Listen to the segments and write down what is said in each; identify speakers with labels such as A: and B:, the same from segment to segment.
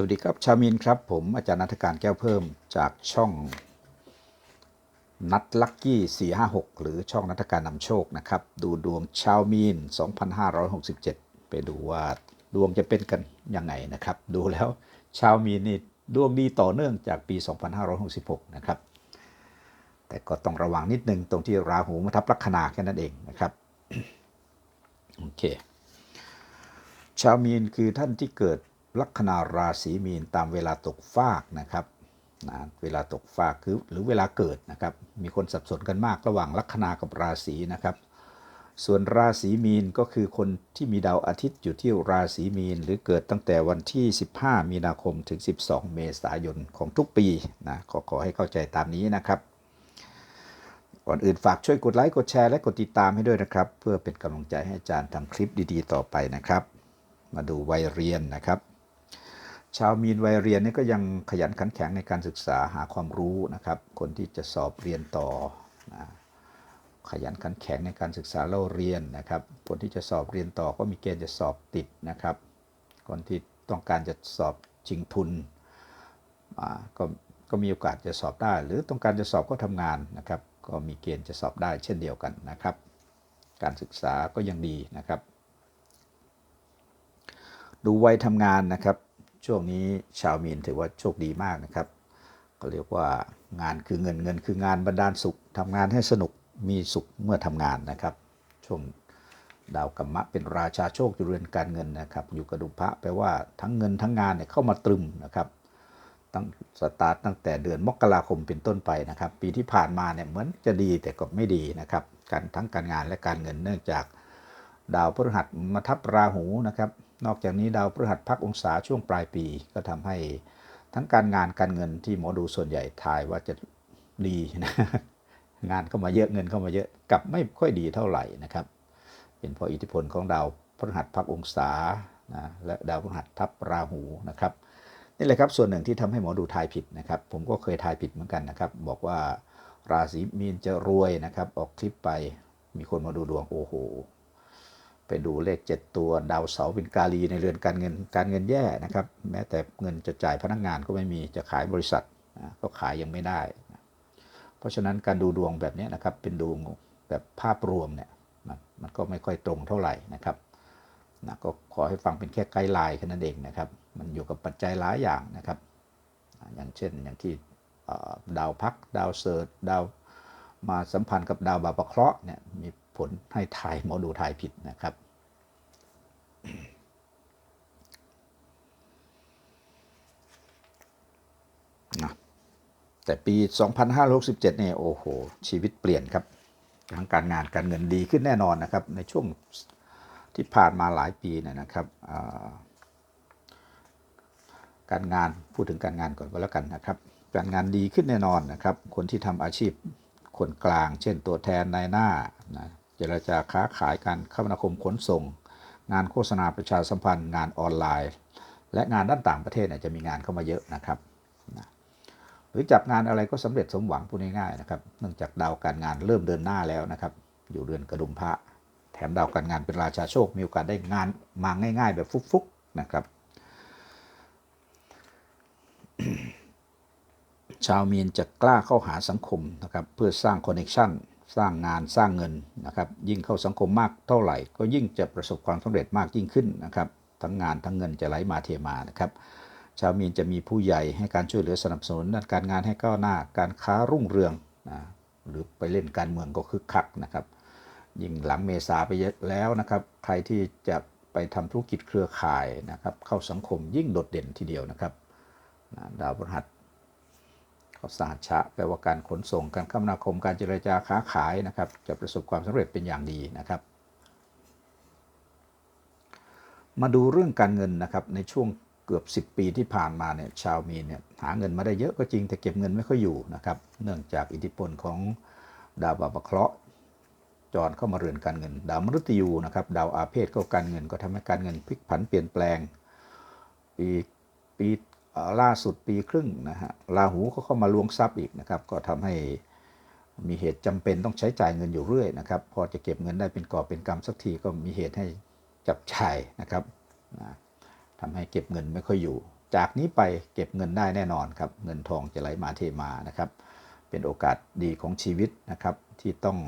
A: สวัสดีครับชาวมินครับ ผมอาจารย์นัฐการแก้วเพิ่มจากช่องนัดลักกี้456 หรือช่องนัฐการนำโชคนะครับ ดูดวงชาวมีน 2567 ไปดูว่าดวงจะเป็นกันยังไงนะครับ ดูแล้วชาวมีนนี่ดวงดีต่อเนื่องจากปี 2566 นะครับ แต่ก็ต้องระวังนิดนึงตรงที่ราหูมาทับลัคนาแค่นั้นเองนะครับโอเคชาวมีนคือท่านที่เกิด ลัคนาราศีมีนตามเวลาตกฟากนะครับนะเวลาตกฟากคือหรือเวลาเกิดนะครับ มีคนสับสนกันมากระหว่างลัคนากับราศีนะครับ ส่วนราศีมีนก็คือคนที่มีดาวอาทิตย์อยู่ที่ราศีมีน หรือเกิดตั้งแต่วันที่ 15 มีนาคมถึง 12 เมษายนของทุกปีนะขอขอให้เข้าใจตามนี้นะครับก่อนอื่นฝากช่วยกดไลค์กดแชร์และกดติดตามให้ด้วยนะครับ เพื่อเป็นกำลังใจให้อาจารย์ทำคลิปดีๆ ต่อไปนะครับ มาดูวัยเรียนนะครับ ชาวมีนวัยเรียนนี่ก็ยังขยันขันแข็งในการศึกษาหาความรู้นะครับ คนที่จะสอบเรียนต่อนะขยันขันแข็งในการศึกษาเล่าเรียนนะครับ คนที่จะสอบเรียนต่อก็มีเกณฑ์จะสอบติดนะครับ คนที่ต้องการจะสอบชิงทุนก็ก็มีโอกาสจะสอบได้ หรือต้องการจะสอบก็ทำงานนะครับ ก็มีเกณฑ์จะสอบได้เช่นเดียวกันนะครับ การศึกษาก็ยังดีนะครับ ดูวัยทำงานนะครับ ช่วงนี้ชาวมีนถือว่าโชคดีมากนะครับ ก็เรียกว่างานคือเงินเงินคืองานบรรดาลสุขทำงานให้สนุกมีสุขเมื่อทำงานนะครับ ช่วงดาวกัมมะเป็นราชาโชคอยู่เรือนการเงินนะครับ อยู่กระดุมพระแปลว่าทั้งเงินทั้งงานเนี่ยเข้ามาตรึมนะครับตั้งสตาร์ตตั้งแต่เดือนมกราคมเป็นต้นไปนะครับ ปีที่ผ่านมาเนี่ยเหมือนจะดีแต่ก็ไม่ดีนะครับการทั้งการงานและการเงินเนื่องจากดาวพฤหัสมาทับราหูนะครับ นอกจากนี้ดาวพฤหัสพักองศาช่วงปลายปี ก็ทำให้ทั้งการงานการเงินที่หมอดูส่วนใหญ่ทายว่าจะดีนะงานเข้ามาเยอะเงินเข้ามาเยอะกลับไม่ค่อยดีเท่าไหร่นะครับ เป็นเพราะอิทธิพลของดาวพฤหัสพักองศานะและดาวพฤหัสทับราหูนะครับนี่แหละครับส่วนหนึ่งที่ทำให้หมอดูทายผิดนะครับ ผมก็เคยทายผิดเหมือนกันนะครับ บอกว่าราศีมีนจะรวยนะครับ ออกคลิปไปมีคนมาดูดวงโอ้โห ไปดูเลข 7 ตัวดาวเสาเป็นกาลีในเรือนการเงินการเงินแย่นะครับ แม้แต่เงินจะจ่ายพนักงานก็ไม่มีจะขายบริษัทก็ขายยังไม่ได้ เพราะฉะนั้นการดูดวงแบบนี้นะครับเป็นดวงแบบภาพรวมเนี่ยมันมันก็ไม่ค่อยตรงเท่าไหร่นะครับนะก็ขอให้ฟังเป็นแค่ไกด์ไลน์แค่นั้นเองนะครับ มันอยู่กับปัจจัยหลายอย่างนะครับ อย่างเช่นอย่างที่ดาวพัก ดาวเสิร์ชดาวมาสัมพันธ์กับดาวบาปะเคราะห์เนี่ยมี ผลให้ทายหมอดูทายผิดนะครับนะแต่ปี 2567เนี่ยโอ้โห ชีวิตเปลี่ยนครับทั้งการงานการเงินดีขึ้นแน่นอนนะครับ ในช่วงที่ผ่านมาหลายปีเนี่ยนะครับการงานพูดถึงการงานก่อนก็แล้วกันนะครับ การงานดีขึ้นแน่นอนนะครับ คนที่ทำอาชีพคนกลาง เช่นตัวแทนนายหน้านะ เจรจาค้าขายการคมนาคมขนส่ง งานโฆษณาประชาสัมพันธ์ งานออนไลน์ และงานด้านต่างประเทศเนี่ยจะมีงานเข้ามาเยอะนะครับหรือจับงานอะไรก็สำเร็จสมหวังพูดง่ายๆนะครับเนื่องจากดาวการงานเริ่มเดินหน้าแล้วนะครับ อยู่เรือนกระดุมพระแถมดาวการงานเป็นราชาโชค มีโอกาสได้งานมาง่าย ๆ แบบฟุกๆนะครับ ชาวมีนจะกล้าเข้าหาสังคมนะครับ เพื่อสร้างคอนเนคชั่น สร้างงานสร้างเงินนะครับยิ่งเข้าสังคมมากเท่าไหร่ ก็ยิ่งจะประสบความสำเร็จมากยิ่งขึ้นนะครับทั้งงานทั้งเงินจะไหลมาเทมานะครับชาวมีนจะมีผู้ใหญ่ให้การช่วยเหลือสนับสนุนด้านการงานให้ก้าวหน้าการค้ารุ่งเรืองนะหรือไปเล่นการเมืองก็คึกคักนะครับยิ่งหลังเมษาไปแล้วนะครับใครที่จะไปทำธุรกิจเครือข่ายนะครับเข้าสังคมยิ่งโดดเด่นทีเดียวนะครับดาวพฤหัส ก็สหัชะแปลว่าการขนส่งการคมนาคมการเจรจาค้าขายนะครับ จะประสบความสำเร็จเป็นอย่างดีนะครับ มาดูเรื่องการเงินนะครับในช่วงเกือบ 10 ปีที่ผ่านมาเนี่ยชาวมีนเนี่ยหาเงินมาได้เยอะก็จริงแต่เก็บเงินไม่ค่อยอยู่นะครับ เนื่องจากอิทธิพลของดาวบาปะเคราะห์จรเข้ามาเรือนการเงิน ดาวมฤตยูนะครับดาวอาเพศก็การเงินก็ทำให้การเงินพลิกผันเปลี่ยนแปลงปีปี ล่าสุดปีครึ่งนะฮะราหูก็เข้ามาลวงทรัพย์อีกนะครับ ก็ทำให้มีเหตุจำเป็นต้องใช้จ่ายเงินอยู่เรื่อยนะครับ พอจะเก็บเงินได้เป็นกอบเป็นกำสักทีก็มีเหตุให้จับจ่ายนะครับนะทำให้เก็บเงินไม่ค่อยอยู่ จากนี้ไปเก็บเงินได้แน่นอนครับ เงินทองจะไหลมาเทมานะครับ เป็นโอกาสดีของชีวิตนะครับ ที่ต้อง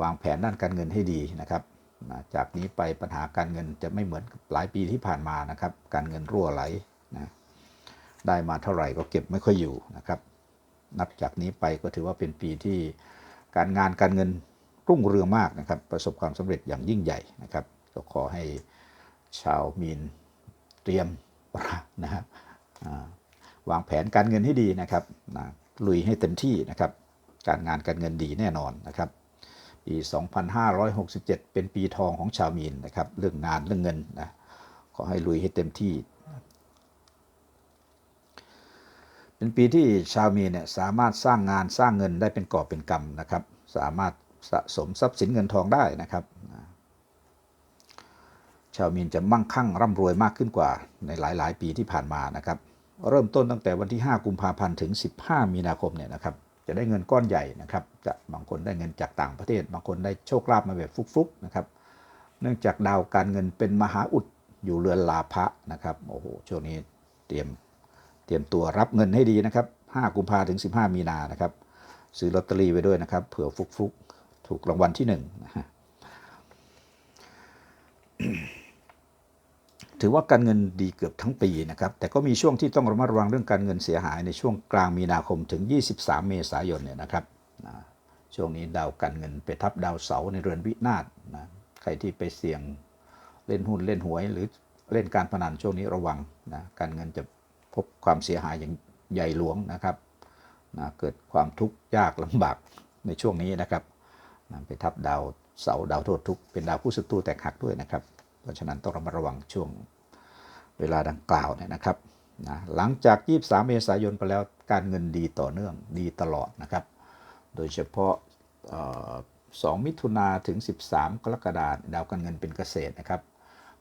A: วางแผนด้านการเงินให้ดีนะครับนะจากนี้ไปปัญหาการเงินจะไม่เหมือนหลายปีที่ผ่านมานะครับ การเงินรั่วไหลนะ ได้มาเท่าไหร่ก็เก็บไม่ค่อยอยู่นะครับ นับจากนี้ไปก็ถือว่าเป็นปีที่การงานการเงินรุ่งเรืองมากนะครับ ประสบความสำเร็จอย่างยิ่งใหญ่นะครับ ก็ขอให้ชาวมีนเตรียมนะครับวางแผนการเงินให้ดีนะครับนะลุยให้เต็มที่นะครับ การงานการเงินดีแน่นอนนะครับ ปี 2567 เป็นปีทองของชาวมีนนะครับ เรื่องงานเรื่องเงินนะขอให้ลุยให้เต็มที่ เป็นปีที่ชาวมีเนี่ยสามารถสร้างงานสร้างเงินได้เป็นกอบเป็นกำนะครับ สามารถสะสมทรัพย์สินเงินทองได้นะครับ ชาวมีนจะมั่งคั่งร่ำรวยมากขึ้นกว่าในหลาย ๆ ปีที่ผ่านมานะครับ เริ่มต้นตั้งแต่วันที่ 5 กุมภาพันธ์ถึง 15 มีนาคมเนี่ยนะครับ จะได้เงินก้อนใหญ่นะครับ จะบางคนได้เงินจากต่างประเทศ บางคนได้โชคลาภมาแบบฟุกๆนะครับ เนื่องจากดาวการเงินเป็นมหาอุดอยู่เรือนลาภะนะครับ โอ้โห ช่วงนี้เตรียม ตรียมตัวรับเงินให้ดีนะครับ 5 กุมภาถึง 15 มีนานะครับ ซื้อลอตเตอรี่ไว้ด้วยนะครับ เผื่อฟุกๆถูกรางวัลที่หนึ่งนะฮะถือว่าการเงินดีเกือบทั้งปีนะครับ แต่ก็มีช่วงที่ต้องระมัดระวังเรื่องการเงินเสียหายในช่วงกลางมีนาคมถึง 23 เมษายนเนี่ยนะครับนะช่วงนี้ดาวการเงินไปทับดาวเสาร์ในเรือนวินาศนะ ใครที่ไปเสี่ยงเล่นหุ้นเล่นหวย หรือเล่นการพนันช่วงนี้ระวังนะ การเงินจะ บความเสียหายอย่างใหญ่หลวงนะครับนะเกิดความทุกข์ยากลำบากในช่วงนี้นะครับนะไปทับดาวเสาร์ดาวโทษทุกเป็นดาวผู้ศัตรูแตกหักด้วยนะครับ เพราะฉะนั้นต้องระมัดระวังช่วงเวลาดังกล่าวเนี่ยนะครับนะหลังจาก 23 เมษายนไปแล้วการเงินดีต่อเนื่องดีตลอดนะครับ โดยเฉพาะเอ่อ2มิถุนาถึง 13 กรกฎาคมดาวการเงินเป็นเกษตรนะครับ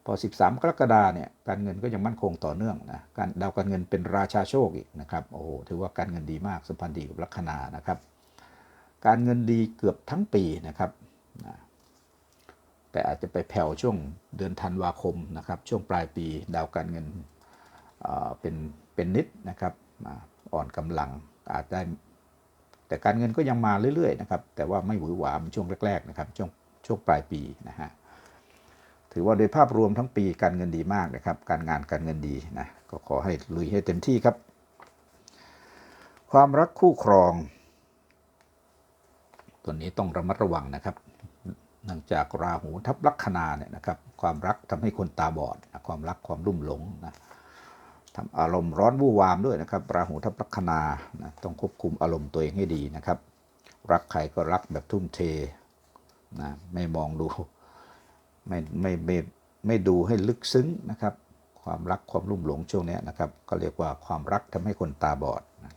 A: อ 13 กรกฎาเนี่ยการเงินก็ยังมั่นคงต่อเนื่องนะการดาวการเงินเป็นราชาโชคอีกนะครับโอ้โหถือว่าการเงินดีมากสัมพันธ์ดีกับลัคนานะครับ การเงินดีเกือบทั้งปีนะครับนะแต่อาจจะไปแผ่วช่วงเดือนธันวาคมนะครับช่วงปลายปีดาวการเงินเอ่อเป็นเป็นนิดนะครับอ่อนกำลังอาจได้ แต่การเงินก็ยังมาเรื่อยๆนะครับแต่ว่าไม่หวือหวาเหมือนช่วงแรกๆนะครับช่วงช่วงปลายปีนะฮะ ถือว่าโดยภาพรวมทั้งปีการเงินดีมากนะครับ การงานการเงินดีนะก็ขอให้ลุยให้เต็มที่ครับ ความรักคู่ครอง ตัวนี้ต้องระมัดระวังนะครับเนื่องจากราหูทับลัคนาเนี่ยนะครับ ความรักทำให้คนตาบอดนะความรักความรุ่มหลงนะทำอารมณ์ร้อนวู่วามด้วยนะครับ ราหูทับลัคนานะต้องควบคุมอารมณ์ตัวเองให้ดีนะครับ รักใครก็รักแบบทุ่มเทนะไม่มองดู ไม่ไม่ไม่ไม่ดูให้ลึกซึ้งนะครับ ความรักความรุ่มหลงช่วงนี้นะครับก็เรียกว่าความรักทำให้คนตาบอดนะ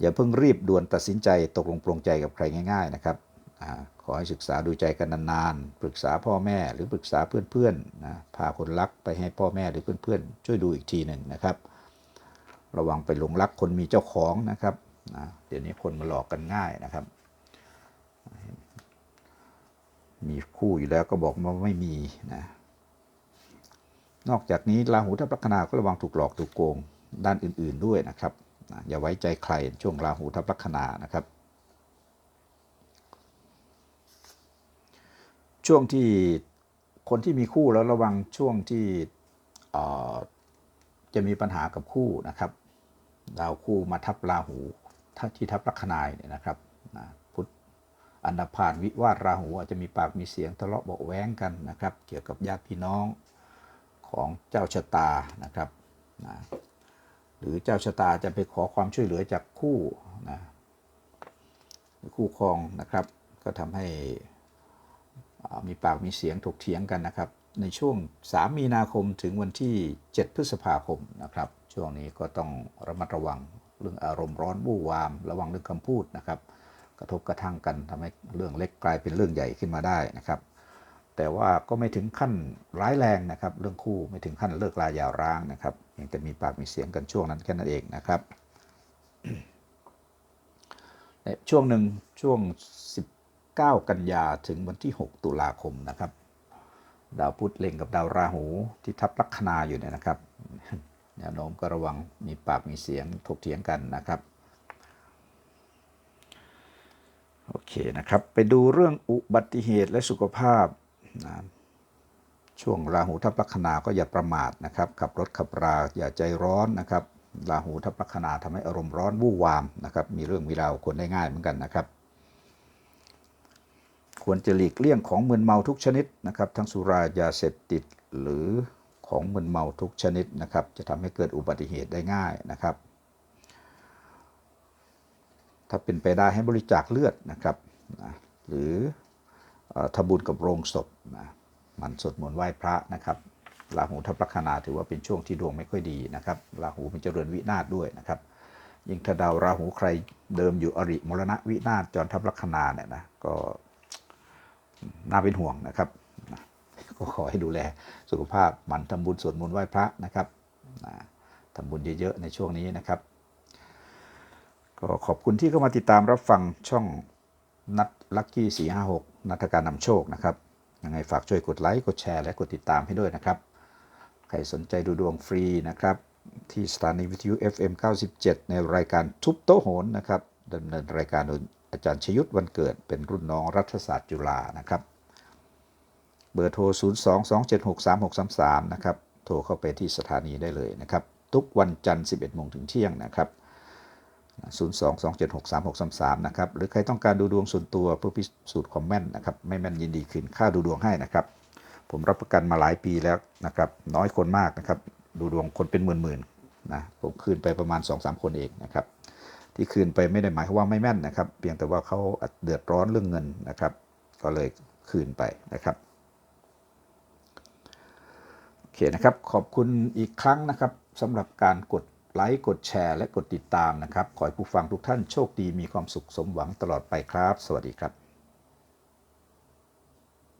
A: อย่าเพิ่งรีบด่วนตัดสินใจตกลงปรงใจกับใครง่าย ๆนะครับอขอให้ศึกษาดูใจกันนานๆ ปรึกษาพ่อแม่หรือปรึกษาเพื่อนๆนะพาคนรักไปให้พ่อแม่หรือเพื่อนๆ ช่วยดูอีกทีหนึ่งนะครับ ระวังไปหลงรักคนมีเจ้าของนะครับนะเดี๋ยวนี้คนมาหลอกกันง่ายนะครับ มี คู่อยู่แล้วก็บอกว่าไม่มีนะนอกจากนี้ราหูทับลัคนาก็ระวังถูกหลอกถูกโกงด้านอื่น ๆด้วยนะครับอย่าไว้ใจใครช่วงราหูทับลัคนานะครับ ช่วงที่คนที่มีคู่แล้วระวังช่วงที่จะมีปัญหากับคู่นะครับ ดาวคู่มาทับราหูที่ทับลัคนาเนี่ยนะครับ อันดาพานวิวาทราหูอาจจะมีปากมีเสียงทะเลาะเบาแว้งกันนะครับ เกี่ยวกับญาติพี่น้องของเจ้าชะตานะครับนะหรือเจ้าชะตาจะไปขอความช่วยเหลือจากคู่นะคู่ครองนะครับ ก็ทำให้มีปากมีเสียงถกเถียงกันนะครับ ในช่วง 3 มีนาคมถึงวันที่ 7 พฤษภาคมนะครับ ช่วงนี้ก็ต้องระมัดระวังเรื่องอารมณ์ร้อนวู่วาม ระวังเรื่องคำพูดนะครับ กระทบกระทั่งกันทำให้เรื่องเล็กกลายเป็นเรื่องใหญ่ขึ้นมาได้นะครับ แต่ว่าก็ไม่ถึงขั้นร้ายแรงนะครับ เรื่องคู่ไม่ถึงขั้นเลิกลาย่าร้างนะครับเพียงแต่มีปากมีเสียงกันช่วงนั้นแค่นั้นเองนะครับช่วงหนึ่งช่วง 19 กันยาถึงวันที่ 6 ตุลาคมนะครับ ดาวพุธเล็งกับดาวราหูที่ทับลัคนาอยู่เนี่ยนะครับแนวโน้มก็ระวังมีปากมีเสียงถกเถียงกันนะครับ โอ เคนะครับ ไปดูเรื่องอุบัติเหตุและสุขภาพนะช่วงราหูทับลัคนาก็อย่าประมาทนะครับขับรถขับราอย่าใจร้อนนะครับราหูทับลัคนาทำให้อารมณ์ร้อนวู่วามนะครับ มีเรื่องมีราวคนได้ง่ายเหมือนกันนะครับ ควรจะหลีกเลี่ยงของมึนเมาทุกชนิดนะครับ ทั้งสุรายาเสพติดหรือของมึนเมาทุกชนิดนะครับ จะทำให้เกิดอุบัติเหตุได้ง่ายนะครับ ถ้าเป็นไปได้ให้บริจาคเลือดนะครับนะหรืออทำบุญกับโรงศพนะมันสวดมนต์ไหว้พระนะครับราหูทับลัคนาถือว่าเป็นช่วงที่ดวงไม่ค่อยดีนะครับราหูเป็นเจริญวินาศด้วยนะครับยิ่งถ้าดาวราหูใครเดิมอยู่อริมรณะวินาศจรทับลัคนาเนี่ยนะก็น่าเป็นห่วงนะครับนะก็ขอให้ดูแลสุขภาพหมันทำบุญสวดมนต์ไหว้พระนะครับนะทำบุญเยอะๆในช่วงนี้นะครับ ก็ขอบคุณที่เข้ามาติดตามรับฟังช่องนัดลัคกี้สี่ห้าหกนัทการนำโชคนะครับยังไงฝากช่วยกดไลค์กดแชร์และกดติดตามให้ด้วยนะครับ ใครสนใจดูดวงฟรีนะครับ ที่สถานีวิทยุ FM 97 ในรายการทุบโต๊ะโหนนะครับดำเนินรายการโดยอาจารย์ชยุทธวันเกิดเป็นรุ่นน้องรัฐศาสตร์จุฬานะครับ เบอร์โทร 022763633 นะครับ โทรเข้าไปที่สถานีได้เลยนะครับ ทุกวันจันทร์ 11โมงถึงเที่ยงนะครับ 022763633 นะครับ หรือใครต้องการดูดวงส่วนตัวเพื่อพิสูจน์ความแม่นนะครับ ไม่แม่นยินดีคืนค่าดูดวงให้นะครับ ผมรับประกันมาหลายปีแล้วนะครับ น้อยคนมากนะครับ ดูดวงคนเป็นหมื่นๆนะ ผมคืนไปประมาณ 2-3 คนเองนะครับ ที่คืนไปไม่ได้หมายความว่าไม่แม่นนะครับ เพียงแต่ว่าเขาเดือดร้อนเรื่องเงินนะครับ ก็เลยคืนไปนะครับโอเคนะครับ ขอบคุณอีกครั้งนะครับสำหรับการกด ไลค์ กดแชร์ และกดติดตามนะครับ ขอให้ผู้ฟังทุกท่านโชคดีมีความสุขสมหวังตลอดไปครับ สวัสดีครับ